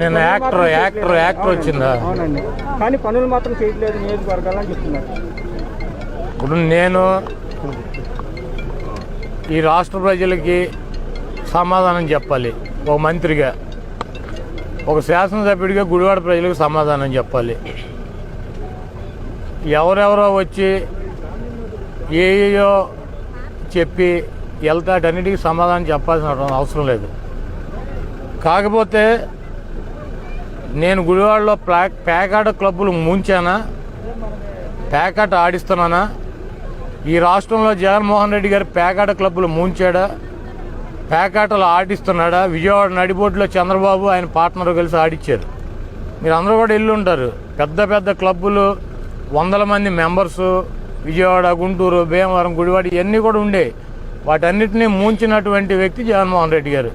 నిన్న పనులు actor actor. Actor వచ్చిందా? అవునండి. కానీ పనులు మాత్రం చేయట్లేదు నియోజకవర్గాలని చెప్తున్నారు. ఇప్పుడు నేను ఈ రాష్ట్ర ప్రజలకి సమాధానం చెప్పాలి. ఒక మంత్రిగా ఒక శాసనసభ్యుడిగా గుడివాడ ప్రజలకు సమాధానం చెప్పాలి. ఎవరెవరో వచ్చి ఏయో చెప్పి వెళ్తాటన్నిటికీ సమాధానం చెప్పాల్సిన అవసరం లేదు. కాకపోతే నేను గుడివాడలో ప్లా పేకాట క్లబ్బులు ముంచానా? పేకాట ఆడిస్తున్నానా? ఈ రాష్ట్రంలో జగన్మోహన్ రెడ్డి గారు పేకాట క్లబ్బులు ముంచాడా? పేకాటలు ఆడిస్తున్నాడా? విజయవాడ నడిబొడ్డులో చంద్రబాబు ఆయన పార్ట్నర్ కలిసి ఆడిచ్చారు. మీరు అందరూ కూడా ఇల్లు ఉంటారు. పెద్ద పెద్ద క్లబ్బులు వందల మంది మెంబర్స్ విజయవాడ గుంటూరు భీమవరం గుడివాడ ఇవన్నీ కూడా ఉండే. వాటన్నిటినీ ముంచినటువంటి వ్యక్తి జగన్మోహన్ రెడ్డి గారు.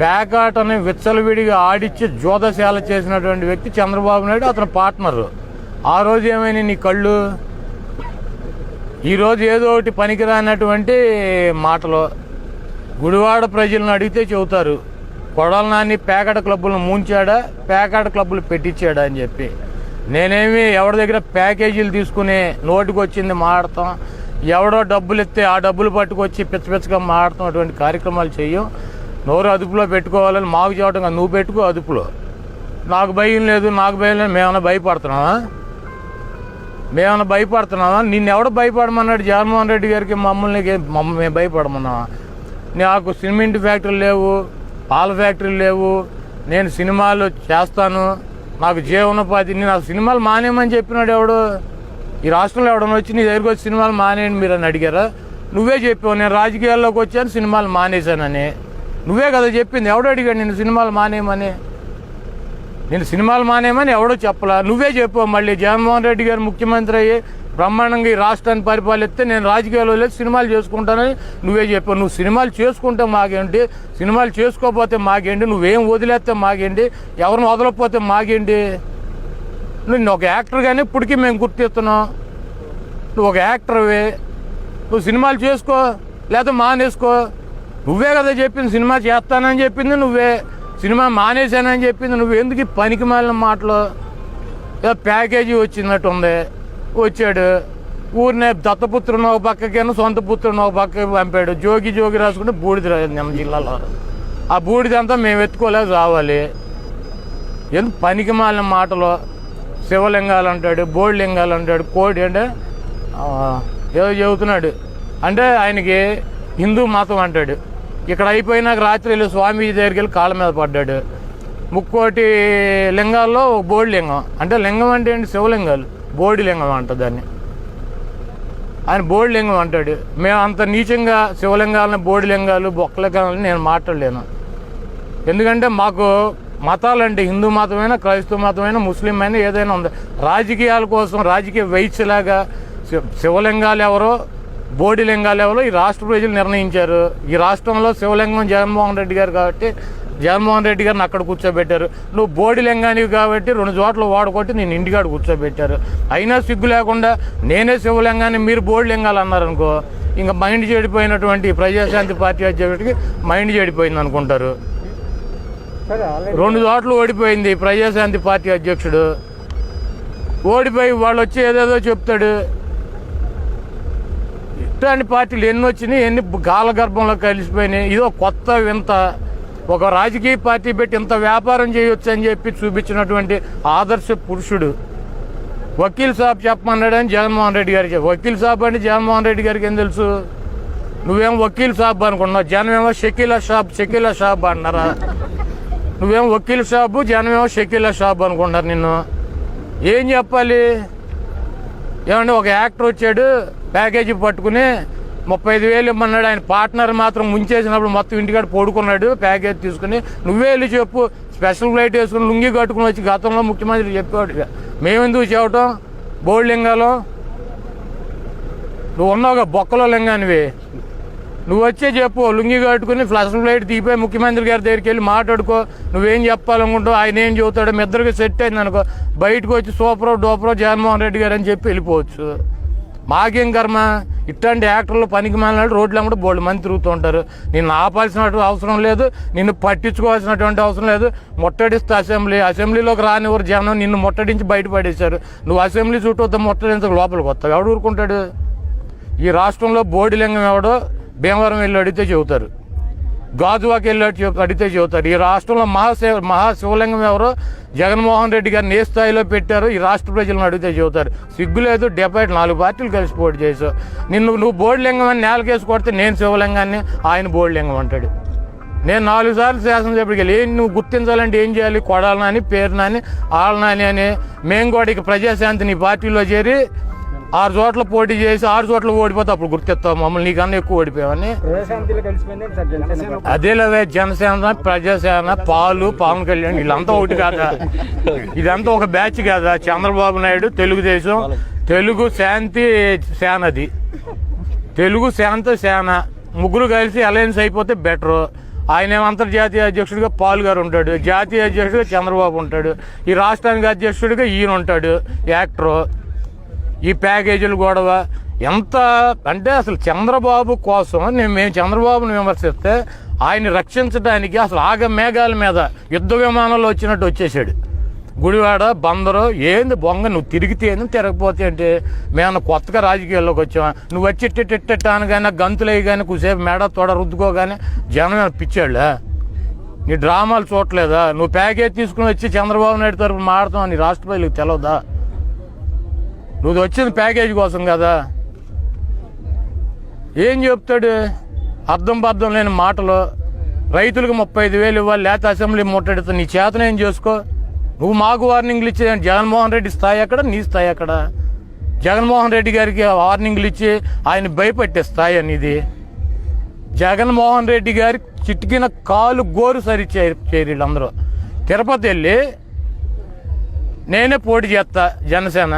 పేకాటని విచ్చలవిడిగా ఆడిచ్చి జోదశాల చేసినటువంటి వ్యక్తి చంద్రబాబు నాయుడు అతని పార్ట్నరు. ఆ రోజు ఏమైనా నీ కళ్ళు? ఈరోజు ఏదో ఒకటి పనికిరానటువంటి మాటలు. గుడివాడ ప్రజలను అడిగితే చెబుతారు కొడల నాని పేకాట క్లబ్బులను ముంచాడా పేకాట క్లబ్బులు పెట్టించాడా అని చెప్పి. నేనేమి ఎవరి దగ్గర ప్యాకేజీలు తీసుకుని నోటికి వచ్చింది మాడతాం. ఎవడో డబ్బులు ఇస్తే ఆ డబ్బులు పట్టుకొచ్చి పిచ్చ పిచ్చగా మాడతాం కార్యక్రమాలు చెయ్యం నోరు అదుపులో పెట్టుకోవాలని మాకు చెప్పడం నువ్వు పెట్టుకో అదుపులో. నాకు భయం లేదు నాకు భయం లేదు మేమన్నా భయపడుతున్నావా మేమన్నా భయపడుతున్నావా నిన్ను ఎవడు భయపడమన్నాడు? జగన్మోహన్ రెడ్డి గారికి మమ్మల్ని మమ్మల్ని మేము భయపడమన్నావా నాకు సిమెంట్ ఫ్యాక్టరీలు లేవు పాల ఫ్యాక్టరీలు లేవు. నేను సినిమాలు చేస్తాను. నాకు జీవనోపాధి నేను ఆ సినిమాలు మానేయమని చెప్పినాడు ఎవడు? ఈ రాష్ట్రంలో ఎవడన్నా వచ్చి నీ దగ్గరికి వచ్చి సినిమాలు మానేయండి మీరు అని అడిగారా? నువ్వే చెప్పావు నేను రాజకీయాల్లోకి వచ్చాను సినిమాలు మానేశానని. నువ్వే కదా చెప్పింది ఎవడో అడిగాడు నేను సినిమాలు మానేయమని? నేను సినిమాలు మానేయమని ఎవడో చెప్పలా? నువ్వే చెప్పావు మళ్ళీ జగన్మోహన్ రెడ్డి గారు ముఖ్యమంత్రి అయ్యి బ్రహ్మాండంగా ఈ రాష్ట్రాన్ని పరిపాలిస్తే నేను రాజకీయాల్లో లేదు సినిమాలు చేసుకుంటానని నువ్వే చెప్పావు. నువ్వు సినిమాలు చేసుకుంటే మాకేంటి సినిమాలు చేసుకోకపోతే మాకేంటి నువ్వేం వదిలేస్తే మాకేంటి ఎవరిని వదలకపోతే మాకేంటి నువ్వు ఒక యాక్టర్గానే ఇప్పటికీ మేము గుర్తిస్తున్నాం నువ్వు ఒక యాక్టర్వే. నువ్వు సినిమాలు చేసుకో లేదా మానేసుకో. నువ్వే కదా చెప్పింది సినిమా చేస్తానని చెప్పింది నువ్వే. సినిమా మానేశానని చెప్పింది నువ్వు ఎందుకు పనికి మాలిన మాటలు? ఏదో ప్యాకేజీ వచ్చినట్టు ఉంది. వచ్చాడు. ఊరినే దత్తపుత్రుని ఒక పక్కకేను సొంత పుత్రుని ఒక పక్కకి పంపాడు. జోగి జోగి రాసుకుంటే బూడిద రా- జిల్లాలో. ఆ బూడిదంతా మేము ఎత్తుకోలేక రావాలి. ఎందుకు పనికి మాలిన మాటలు? శివలింగాలు అంటాడు బోడిలింగాలు అంటాడు కోడి అంటే ఏదో చెబుతున్నాడు. అంటే ఆయనకి హిందూ మతం అంటాడు. ఇక్కడ అయిపోయినాక రాత్రి వెళ్ళి స్వామీజీ దగ్గరికి వెళ్ళి కాళ్ళ మీద పడ్డాడు. ముక్కోటి లింగాల్లో ఒక బోడి లింగం అంటే లింగం అంటే ఏంటి? శివలింగాలు. బోడి లింగం అంట దాన్ని. ఆయన బోడి లింగం అంటాడు. మేము అంత నీచంగా శివలింగాలను బోడి లింగాలు బొక్కలింగాలని నేను మాట్లాడలేను. ఎందుకంటే మాకు మతాలంటే హిందూ మతమైనా క్రైస్తవ మతమైనా ముస్లిం అయినా ఏదైనా ఉంది. రాజకీయాల కోసం రాజకీయ వైశ్యలాగా శివ- శివలింగాలు ఎవరో బోడి లింగాలు ఎవరో ఈ రాష్ట్ర ప్రజలు నిర్ణయించారు. ఈ రాష్ట్రంలో శివలింగం జగన్మోహన్ రెడ్డి గారు కాబట్టి జగన్మోహన్ రెడ్డి గారిని అక్కడ కూర్చోబెట్టారు. నువ్వు బోడి లింగానివి కాబట్టి రెండు చోట్ల వాడుకొట్టి నేను ఇంటికాడ కూర్చోబెట్టారు. అయినా సిగ్గు లేకుండా నేనే శివలింగాన్ని మీరు బోడి లింగాలు అన్నారనుకో ఇంకా మైండ్ చెడిపోయినటువంటి ప్రజాశాంతి పార్టీ అధ్యక్షుడికి మైండ్ చెడిపోయింది అనుకుంటారు రెండు చోట్ల ఓడిపోయింది ప్రజాశాంతి పార్టీ అధ్యక్షుడు. ఓడిపోయి వాళ్ళు వచ్చి ఏదేదో చెప్తాడు. ఇట్లాంటి పార్టీలు ఎన్ని వచ్చినాయి ఎన్ని గాలగర్భంలో కలిసిపోయినాయి ఇదో కొత్త వింత. ఒక రాజకీయ పార్టీ పెట్టి ఇంత వ్యాపారం చేయొచ్చు అని చెప్పి చూపించినటువంటి ఆదర్శ పురుషుడు. వకీల్ సాబ్ చెప్పమన్నాడని జగన్మోహన్ రెడ్డి గారికి వకీల్ సాబ్ అంటే జగన్మోహన్ రెడ్డి గారికి ఏం తెలుసు? నువ్వేం వకీల్ సాబ్ అనుకున్నావు జనమేమో షకీలా షాబ్ షకీలా షాబ్ అన్నారా? నువ్వేం వకీల్ షాపు జనమేమో షకీల షాప్ అనుకుంటారు నిన్ను. ఏం చెప్పాలి? ఏమంటే ఒక యాక్టర్ వచ్చాడు ప్యాకేజీ పట్టుకుని ముప్పై ఐదు వేలు ఇమ్మన్నాడు. ఆయన పార్ట్నర్ మాత్రం ముంచేసినప్పుడు మొత్తం ఇంటికాడ పడుకున్నాడు ప్యాకేజ్ తీసుకుని. నువ్వే వెళ్ళి చెప్పు. స్పెషల్ ఫ్లైట్ వేసుకుని లుంగి కట్టుకుని వచ్చి గతంలో ముఖ్యమంత్రి చెప్పాడు మేమెందుకు చెప్పటం? బోర్డు లింగాలు. నువ్వు ఉన్నావుగా బొక్కలో లింగానివి. నువ్వు వచ్చే చెప్పు లుంగి కట్టుకుని ఫ్లష్ ఫ్లైట్ దిగిపోయి ముఖ్యమంత్రి గారి దగ్గరికి వెళ్ళి మాట్లాడుకో. నువ్వేం చెప్పాలనుకుంటావు ఆయన ఏం చెబుతాడో మీ ఇద్దరికి సెట్ అయింది అనుకో. బయటకు వచ్చి సూపరో డోపరో జగన్మోహన్ రెడ్డి గారు అని చెప్పి వెళ్ళిపోవచ్చు. మాకేం కర్మ? ఇట్లాంటి యాక్టర్లు పనికి మాలినాడు రోడ్లు అమ్మడు బోల్డ్ మంది తిరుగుతుంటారు. నిన్ను ఆపాల్సిన అవసరం లేదు నిన్ను పట్టించుకోవాల్సినటువంటి అవసరం లేదు. ముట్టడిస్తే అసెంబ్లీ అసెంబ్లీలోకి రానివ్వరు జనం నిన్ను ముట్టడించి బయటపడేశారు నువ్వు అసెంబ్లీ చుట్టూ వద్ద ముట్టడించక లోపలికి వస్తావు. ఎవడు ఊరుకుంటాడు? ఈ రాష్ట్రంలో బోడిలింగం ఎవడో? భీమవరం వెళ్ళి అడిగితే చెబుతారు. గాజువాకి వెళ్ళి అడిగితే చెబుతారు. ఈ రాష్ట్రంలో మహాశివ మహాశివలింగం ఎవరో జగన్మోహన్ రెడ్డి గారిని ఏ స్థాయిలో పెట్టారో ఈ రాష్ట్ర ప్రజలను అడిగితే చెబుతారు. సిగ్గు లేదు డెబ్బై నాలుగు పార్టీలు కలిసి పోటీ చేసావు నిన్ను నువ్వు బోర్డులింగం అని నేలకేసి కొడితే నేను శివలింగాన్ని ఆయన బోర్డులింగం అంటాడు. నేను నాలుగు సార్లు శాసనసభ్యుడికి వెళ్ళి నువ్వు గుర్తించాలంటే ఏం చేయాలి? కొడాలనాని పేరునాని ఆళ్ళనాని అని మేము కూడా ఇక ప్రజాశాంతి నీ పార్టీలో చేరి ఆరు చోట్ల పోటీ చేసి ఆరు చోట్ల ఓడిపోతే అప్పుడు గుర్తిస్తావు మమ్మల్ని నీకన్నా ఎక్కువ ఓడిపోయావని. ప్రజాశాంతిలో కలిసిపోయింది సార్ జనసేన ప్రజాసేన పాలు పవన్ కళ్యాణ్ వీళ్ళంతా ఒకటి కాదా? ఇదంతా ఒక బ్యాచ్ కాదా? చంద్రబాబు నాయుడు తెలుగుదేశం తెలుగు శాంతి సేనది తెలుగు శాంతి సేన ముగ్గురు కలిసి అలయన్స్ అయిపోతే బెటర్ ఆయన అంతర్జాతీయ అధ్యక్షుడిగా పాల్ గారు ఉంటాడు. జాతీయ అధ్యక్షుడిగా చంద్రబాబు ఉంటాడు. ఈ రాష్ట్రానికి అధ్యక్షుడిగా ఈయన ఉంటాడు. యాక్టరు. ఈ ప్యాకేజీలు గొడవ. ఎంత అంటే అసలు చంద్రబాబు కోసం నేను మేము చంద్రబాబుని విమర్శిస్తే ఆయన్ని రక్షించడానికి అసలు ఆగ మేఘాల మీద యుద్ధ విమానంలో వచ్చినట్టు వచ్చేసాడు. గుడివాడ బందరు ఏంది బొంగ నువ్వు తిరిగితే ఏంది తిరగపోతే అంటే మేము కొత్తగా రాజకీయాల్లోకి వచ్చాం నువ్వు వచ్చి ఇట్టిట్టిట్ట అనగానే గంతులేయి కానీ కుసేపు మేడ తోడ రుద్దుకోగానే జనం ఏమైనా పిచ్చాళ్ళా? నీ డ్రామాలు చూడలేదా నువ్వు ప్యాకేజ్ తీసుకుని వచ్చి చంద్రబాబు నాయుడు తరఫున మాడతావు నీ రాష్ట్రపతికి తెలవదా? నువ్వు వచ్చిన ప్యాకేజ్ కోసం కదా. ఏం చెప్తాడు? అర్థం బద్దం లేని మాటలు. రైతులకు ముప్పై ఐదు వేలు ఇవ్వాలి లేత అసెంబ్లీ ముట్టడితే నీ చేతన ఏం చేసుకో? నువ్వు మాకు వార్నింగ్లు ఇచ్చే జగన్మోహన్ రెడ్డి స్థాయి అక్కడ నీ స్థాయి అక్కడ జగన్మోహన్ రెడ్డి గారికి వార్నింగ్లు ఇచ్చి ఆయన భయపెట్టే స్థాయి అనేది. జగన్మోహన్ రెడ్డి గారి చిటికిన కాలు గోరు సరి చేరీళ్ళందరూ. వీళ్ళందరూ తిరుపతి వెళ్ళి నేనే పోటీ చేస్తా జనసేన.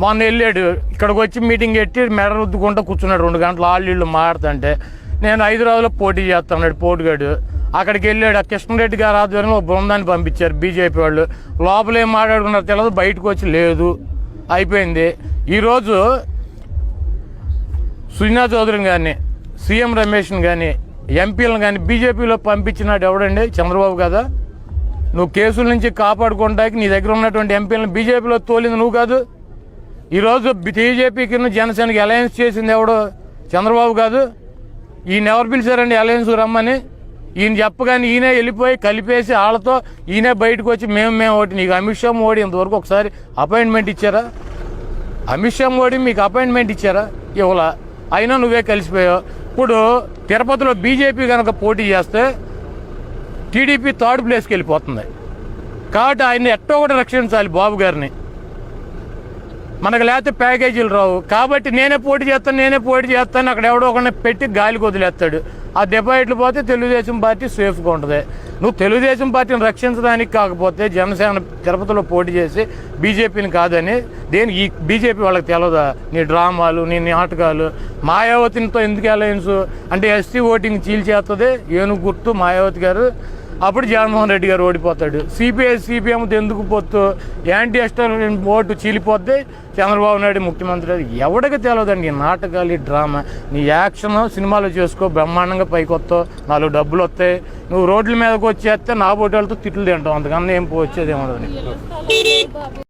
మొన్న వెళ్ళాడు. ఇక్కడికి వచ్చి మీటింగ్ పెట్టి మెడ రుద్దుకుంటూ కూర్చున్నాడు రెండు గంటలు. వాళ్ళు వీళ్ళు మాట్లాడుతుంటే నేను హైదరాబాద్లో పోటీ చేస్తున్నాడు పోటీగాడు. అక్కడికి వెళ్ళాడు. ఆ కృష్ణారెడ్డి గారు ఆధ్వర్యంలో బృందాన్ని పంపించారు బీజేపీ వాళ్ళు. లోపల ఏం మాట్లాడుకున్నారో తెలియదు బయటకు వచ్చి లేదు. అయిపోయింది. ఈరోజు సుజనా చౌదరిని కానీ సీఎం రమేష్ని కానీ ఎంపీలను కానీ బీజేపీలో పంపించినాడు ఎవడండి? చంద్రబాబు కదా. నువ్వు కేసుల నుంచి కాపాడుకోవడానికి నీ దగ్గర ఉన్నటువంటి ఎంపీలను బీజేపీలో తోలింది నువ్వు కాదు. ఈరోజు బీజేపీకి జనసేనకి అలయన్స్ చేసింది ఎవడు? చంద్రబాబు కాదు. ఈయన ఎవరు పిలిచారండి అలయన్స్ రమ్మని. ఈయన చెప్పగానే ఈయనే వెళ్ళిపోయి కలిపేసి వాళ్ళతో ఈయనే బయటకు వచ్చి మేము మేము ఓటి. నీకు అమిత్ షా మోడీ ఇంతవరకు ఒకసారి అపాయింట్మెంట్ ఇచ్చారా? అమిత్ షా మోడీ మీకు అపాయింట్మెంట్ ఇచ్చారా? ఇవ్వలా. అయినా నువ్వే కలిసిపోయావు. ఇప్పుడు తిరుపతిలో బీజేపీ కనుక పోటీ చేస్తే టీడీపీ థర్డ్ ప్లేస్కి వెళ్ళిపోతుంది. కాబట్టి ఆయన్ని ఎట్టో ఒకటి రక్షించాలి బాబు గారిని. మనకు లేకపోతే ప్యాకేజీలు రావు. కాబట్టి నేనే పోటీ చేస్తాను నేనే పోటీ చేస్తాను. అక్కడ ఎవడో ఒకరిని పెట్టి గాలికి వదిలేస్తాడు. ఆ డిపాజిట్లు పోతే తెలుగుదేశం పార్టీ సేఫ్గా ఉంటుంది. నువ్వు తెలుగుదేశం పార్టీని రక్షించడానికి కాకపోతే జనసేన తిరుపతిలో పోటీ చేసి బీజేపీని కాదని దేని ఈ బీజేపీ వాళ్ళకి తెలియదా నీ డ్రామాలు నీ నాటకాలు. మాయావతితో ఎందుకు అలయన్స్? అంటే ఎస్సీ ఓటింగ్ చీల్చేస్తుంది ఏనుగు గుర్తు మాయావతి గారు. అప్పుడు జగన్మోహన్ రెడ్డి గారు ఓడిపోతాడు. సిపిఐ సిపిఎం ఎందుకు పోతూ యాంటీ ఎస్టాబ్లిష్మెంట్ ఓటు చీలిపోతే చంద్రబాబు నాయుడు ముఖ్యమంత్రి అది ఎవడికి తెలియదండి నాటకాలు ఈ డ్రామా? నీ యాక్షన్ సినిమాలు చేసుకో బ్రహ్మాండంగా పైకి వస్తావు. నాలుగు డబ్బులు వస్తాయి. నువ్వు రోడ్ల మీదకి వచ్చేస్తే నా పోటీ తిట్లు తింటావు. అంతకన్నా ఏం వచ్చేది ఏమో